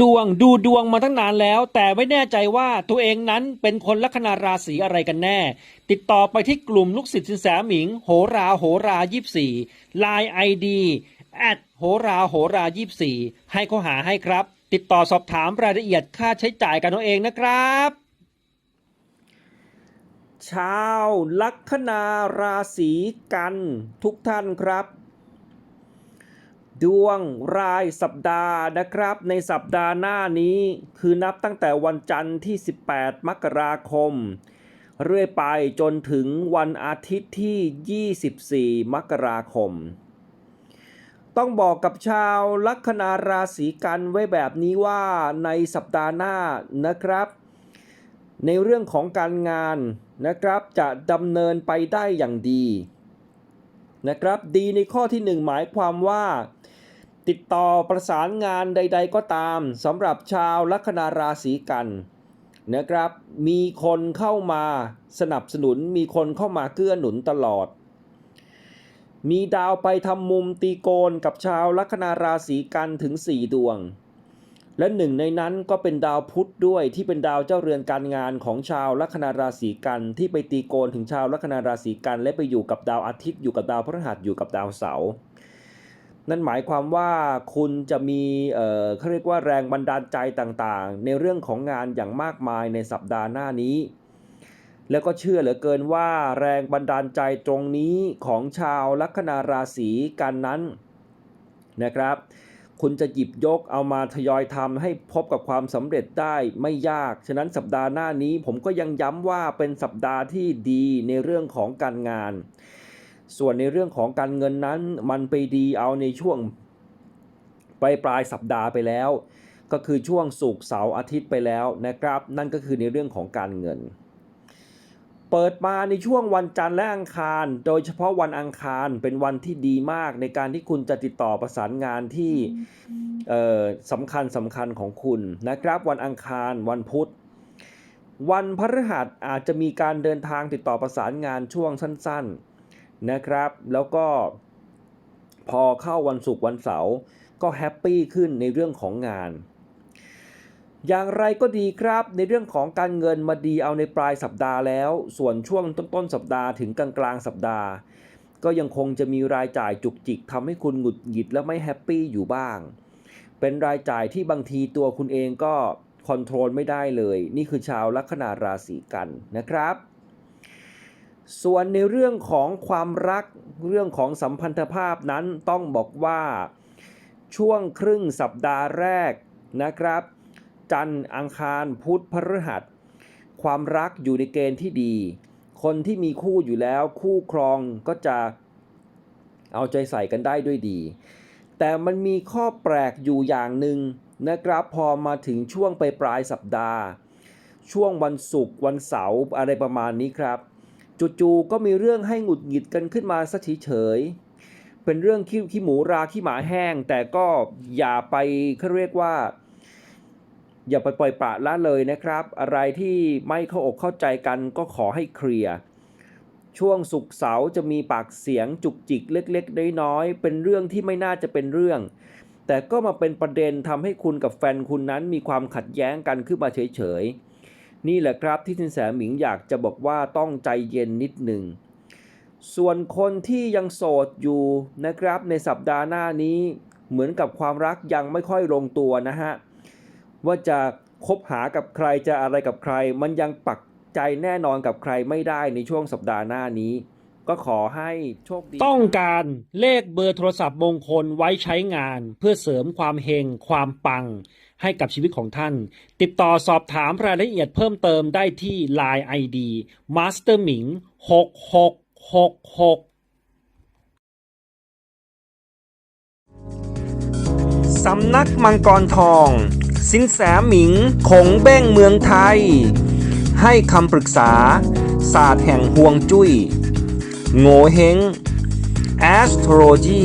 ดวงดูดวงมาตั้งนานแล้ว แต่ไม่แน่ใจว่าตัวเองนั้นเป็นคนลัคนาราศีอะไรกันแน่ ติดต่อไปที่กลุ่มลูกศิษย์สินแสหมิง โหราโหรายี่สี่ไลน์ไอดีแอดโหราโหรายี่สี่ให้เขาหาให้ครับ ติดต่อสอบถามรายละเอียดค่าใช้จ่ายกันเอาเองนะครับ ชาวลัคนาราศีกันทุกท่านครับ ดวงรายสัปดาห์นะครับ ในสัปดาห์หน้านี้คือนับตั้งแต่วันจันทร์ที่ 18 มกราคม เรื่อยไปจนถึงวันอาทิตย์ที่ 24 มกราคม ต้องบอกกับชาวลัคนาราศีกันไว้แบบนี้ว่าในสัปดาห์หน้านะครับ ในเรื่องของการงานนะครับจะดำเนินไปได้อย่างดีนะครับดีในข้อที่หนึ่งหมายความว่า ติดต่อประสานงานใด ๆ ก็ตามสำหรับชาวลัคนาราศีกันนะครับ มีคนเข้ามาสนับสนุน มีคนเข้ามาเกื้อหนุนตลอด มีดาวไปทำมุมตีโกนกับชาวลัคนาราศีกันถึง 4 ดวง และหนึ่งในนั้นก็เป็นดาวพุธด้วยที่เป็นดาวเจ้าเรือนการงานของชาวลัคนาราศีกันที่ไปตีโกนถึงชาวลัคนาราศีกันและไปอยู่กับดาวอาทิตย์อยู่กับดาวพฤหัสอยู่กับดาวเสาร์ นั่นหมายความว่าคุณจะมีเอ่อเขาเรียกว่าแรงบันดาลใจต่างๆ ในเรื่องของงานอย่างมากมายในสัปดาห์หน้านี้ แล้วก็เชื่อเหลือเกินว่าแรงบันดาลใจตรงนี้ของชาวลัคนาราศีกันนั้นนะครับ คุณจะหยิบยกเอามาทยอยทำให้พบกับความสำเร็จได้ไม่ยาก ฉะนั้นสัปดาห์หน้านี้ผมก็ยังย้ำว่าเป็นสัปดาห์ที่ดีในเรื่องของการงาน ส่วนในเรื่องของการเงินนั้นมันไปดีเอาในช่วงปลายปลายสัปดาห์ไปแล้ว ก็คือช่วงศุกร์เสาร์อาทิตย์ไปแล้วนะครับ นั่นก็คือในเรื่องของการเงิน เปิดมาในช่วงวันจันทร์และอังคาร โดยเฉพาะวันอังคารเป็นวันที่ดีมากในการที่คุณจะติดต่อประสานงานที่สำคัญสำคัญของคุณนะครับ วันอังคารวันพุธวันพฤหัสอาจจะมีการเดินทางติดต่อประสานงานช่วงสั้น ๆ นะครับ แล้วก็พอเข้าวันศุกร์วันเสาร์ก็แฮปปี้ขึ้นในเรื่องของงาน อย่างไรก็ดีครับในเรื่องของการเงินมาดีเอาในปลายสัปดาห์แล้ว ส่วนช่วงต้นๆสัปดาห์ถึงกลางกลางสัปดาห์ ก็ยังคงจะมีรายจ่ายจุกจิกทำให้คุณหงุดหงิดและไม่แฮปปี้อยู่บ้าง เป็นรายจ่ายที่บางทีตัวคุณเองก็คอนโทรลไม่ได้เลย นี่คือชาวลัคนาราศีกันนะครับ ส่วนในเรื่องของความรักเรื่องของสัมพันธภาพนั้นต้องบอกว่าช่วงครึ่งสัปดาห์แรกนะครับ จันทร์อังคารพุธพฤหัส ความรักอยู่ในเกณฑ์ที่ดี คนที่มีคู่อยู่แล้วคู่ครองก็จะเอาใจใส่กันได้ด้วยดี แต่มันมีข้อแปลกอยู่อย่างหนึ่งนะครับพอมาถึงช่วงไปปลายสัปดาห์ ช่วงวันศุกร์วันเสาร์อะไรประมาณนี้ครับ จู่ๆก็มีเรื่องให้หงุดหงิดกันขึ้นมาซะเฉยๆเป็นเรื่องขี้ขี้หมูราขี้หมาแห้ง แต่ก็อย่าไปเขาเรียกว่า อย่าไปปล่อยปละละเลยนะครับ อะไรที่ไม่เข้าอกเข้าใจกันก็ขอให้เคลียร์ช่วงสุกเสาร์จะมีปากเสียงจุกจิกเล็กๆน้อยๆเป็นเรื่องที่ไม่น่าจะเป็นเรื่อง แต่ก็มาเป็นประเด็นทำให้คุณกับแฟนคุณนั้นมีความขัดแย้งกันขึ้นมาเฉยๆ นี่แหละครับที่สินแสหมิงอยากจะบอกว่าต้องใจเย็นนิดหนึ่ง ส่วนคนที่ยังโสดอยู่นะครับในสัปดาห์หน้านี้เหมือนกับความรักยังไม่ค่อยลงตัวนะฮะ ว่าจะคบหากับใครจะอะไรกับใคร มันยังปักใจแน่นอนกับใครไม่ได้ในช่วงสัปดาห์หน้านี้ ก็ขอให้โชคดี ต้องการเลขเบอร์โทรศัพท์มงคลไว้ใช้งานเพื่อเสริมความเฮงความปัง ให้กับชีวิตของท่าน ติดต่อสอบถามรายละเอียดเพิ่มเติมได้ที่ Line ID Master หมิง6666สำนักมังกรทอง สินแสหมิงคงแบ้งเมืองไทย ให้คำปรึกษา ศาสตร์แห่งห่วงจุย้ย โงเฮง Astrology